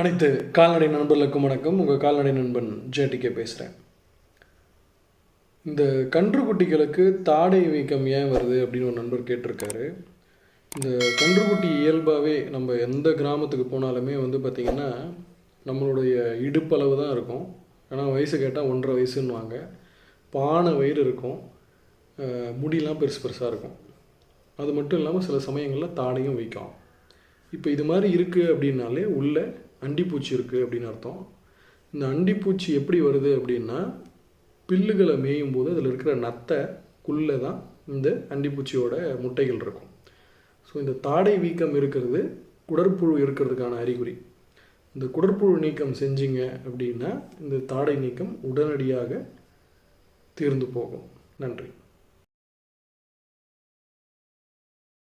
அனைத்து கால்நடை நண்பர்களுக்கும் வணக்கம். உங்கள் கால்நடை நண்பன் ஜேடிகே பேசுகிறேன் இந்த கன்றுக்குட்டிகளுக்கு தாடை வீக்கம் ஏன் வருது அப்படின்னு ஒரு நண்பர் கேட்டிருக்காரு. இந்த கன்றுக்குட்டி இயல்பாகவே நம்ம எந்த கிராமத்துக்கு போனாலுமே வந்து பார்த்திங்கன்னா நம்மளுடைய இடுப்பளவு தான் இருக்கும். ஏன்னா வயசு கேட்டால் ஒன்றரை வயசுன்னுவாங்க. பானை வயிறு இருக்கும். முடியெலாம் பெருசு பெருசாக இருக்கும். அது மட்டும் இல்லாமல் சில சமயங்களில் தாடையும் வைக்கும் இப்போ இது மாதிரி இருக்குது அப்படின்னாலே உள்ளே அண்டிப்பூச்சி இருக்குது அப்படின்னு அர்த்தம். இந்த அண்டிப்பூச்சி எப்படி வருது அப்படின்னா பில்லுகளை மேயும் போது அதில் இருக்கிற நத்தைக்குள்ளே தான் இந்த அண்டிப்பூச்சியோட முட்டைகள் இருக்கும். ஸோ இந்த தாடை வீக்கம் இருக்கிறது குடற்புழு இருக்கிறதுக்கான அறிகுறி. இந்த குடற்புழு நீக்கம் செஞ்சீங்க அப்படின்னா இந்த தாடை நீக்கம் உடனடியாக தீர்ந்து போகும். நன்றி.